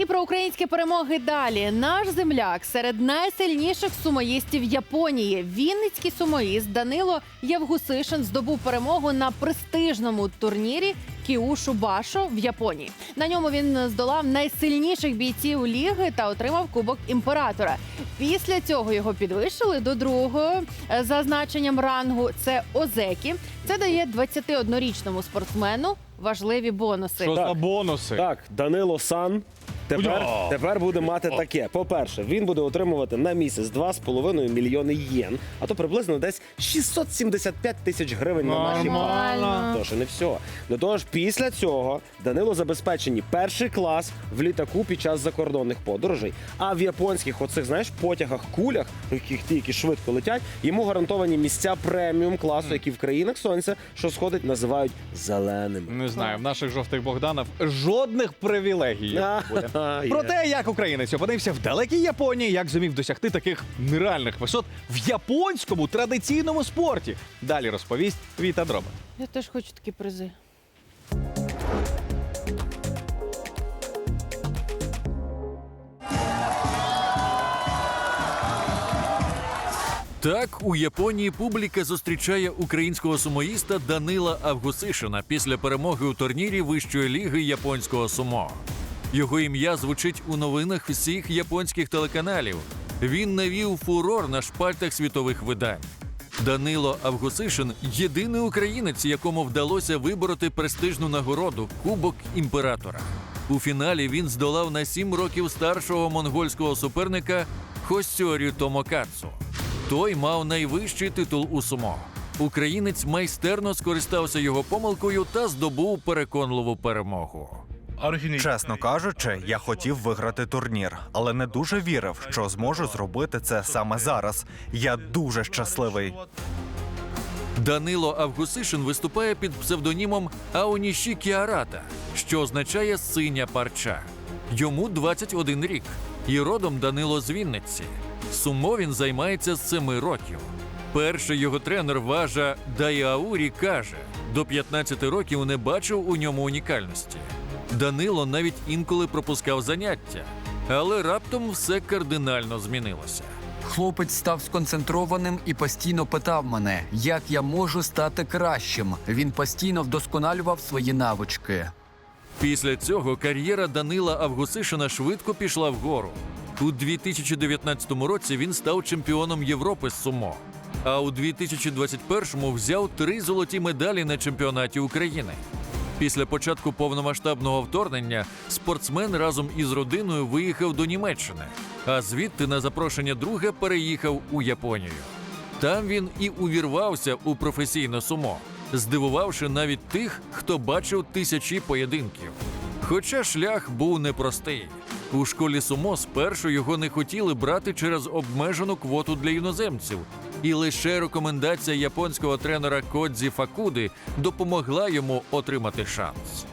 І про українські перемоги далі. Наш земляк серед найсильніших сумоїстів Японії. Вінницький сумоїст Данило Євгусишин здобув перемогу на престижному турнірі Кіушу Башо в Японії. На ньому він здолав найсильніших бійців ліги та отримав кубок імператора. Після цього його підвищили до другого е, за значенням рангу. Це Озекі. Це дає 21-річному спортсмену важливі бонуси. Що за бонуси? Так, Данило Сан. Тепер, тепер буде мати таке. По-перше, він буде отримувати на місяць 2,5 мільйони єн, а то приблизно десь 675 тисяч гривень на наші Нормально. Тож і не все. До того ж, після цього Данило забезпечені перший клас в літаку під час закордонних подорожей. А в японських оцих, знаєш, потягах, кулях, яких ті, які швидко летять, йому гарантовані місця преміум класу, які в країнах сонця, що сходить, називають зеленими. Не знаю, в наших жовтих Богданов жодних привілегій. не Про те, як українець опинився в далекій Японії, як зумів досягти таких нереальних висот в японському традиційному спорті. Далі розповість Віта Дроба. Я теж хочу такі призи. Так у Японії публіка зустрічає українського сумоїста Данила Авгусишина після перемоги у турнірі вищої ліги японського сумо. Його ім'я звучить у новинах всіх японських телеканалів. Він навів фурор на шпальтах світових видань. Данило Авгусишин єдиний українець, якому вдалося вибороти престижну нагороду Кубок імператора. У фіналі він здолав на сім років старшого монгольського суперника Хосьорю Томокацу. Той мав найвищий титул у сумо. Українець майстерно скористався його помилкою та здобув переконливу перемогу. Чесно кажучи, я хотів виграти турнір, але не дуже вірив, що зможу зробити це саме зараз. Я дуже щасливий. Данило Авгусишин виступає під псевдонімом Аоніші Кіарата, що означає синя парча. Йому 21 рік, і родом Данило з Вінниці. Сумо він займається з 7 років. Перший його тренер Важа Даяурі каже: до 15 років не бачив у ньому унікальності. Данило навіть інколи пропускав заняття, але раптом все кардинально змінилося. Хлопець став сконцентрованим і постійно питав мене, як я можу стати кращим. Він постійно вдосконалював свої навички. Після цього кар'єра Данила Авгусишина швидко пішла вгору. У 2019 році він став чемпіоном Європи з сумо. А у 2021-му взяв три золоті медалі на чемпіонаті України. Після початку повномасштабного вторгнення спортсмен разом із родиною виїхав до Німеччини, а звідти на запрошення друга переїхав у Японію. Там він і увірвався у професійне сумо, здивувавши навіть тих, хто бачив тисячі поєдинків. Хоча шлях був непростий. У школі сумо спершу його не хотіли брати через обмежену квоту для іноземців, і лише рекомендація японського тренера Кодзі Факуди допомогла йому отримати шанс.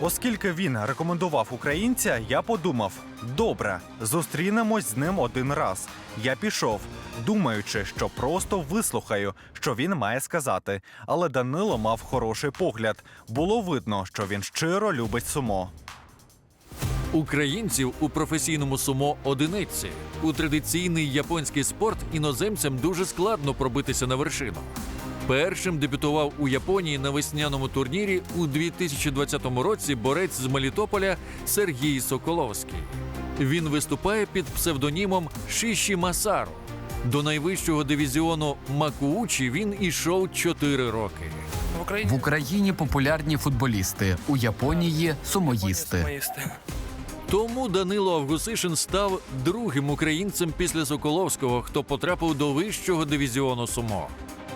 Оскільки він рекомендував українця, я подумав: добре, зустрінемось з ним один раз. Я пішов, думаючи, що просто вислухаю, що він має сказати. Але Данило мав хороший погляд. Було видно, що він щиро любить сумо. Українців у професійному сумо одиниці. У традиційний японський спорт іноземцям дуже складно пробитися на вершину. Першим дебютував у Японії на весняному турнірі у 2020 році борець з Мелітополя Сергій Соколовський. Він виступає під псевдонімом Шіші Масару. До найвищого дивізіону Макуучі він ішов 4 роки. В Україні популярні футболісти, у Японії сумоїсти. Тому Данило Авгусишин став другим українцем після Соколовського, хто потрапив до вищого дивізіону сумо.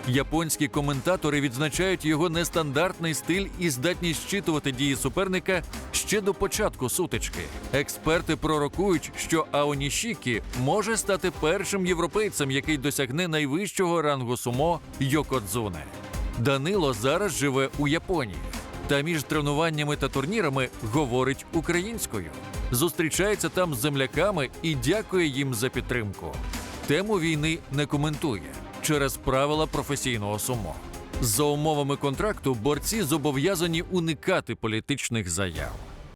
Японські коментатори відзначають його нестандартний стиль і здатність щитувати дії суперника ще до початку сутички. Експерти пророкують, що Аонішікі може стати першим європейцем, який досягне найвищого рангу сумо Йокодзуне. Данило зараз живе у Японії. Та між тренуваннями та турнірами говорить українською. Зустрічається там з земляками і дякує їм за підтримку. Тему війни не коментує через правила професійного сумо. За умовами контракту борці зобов'язані уникати політичних заяв.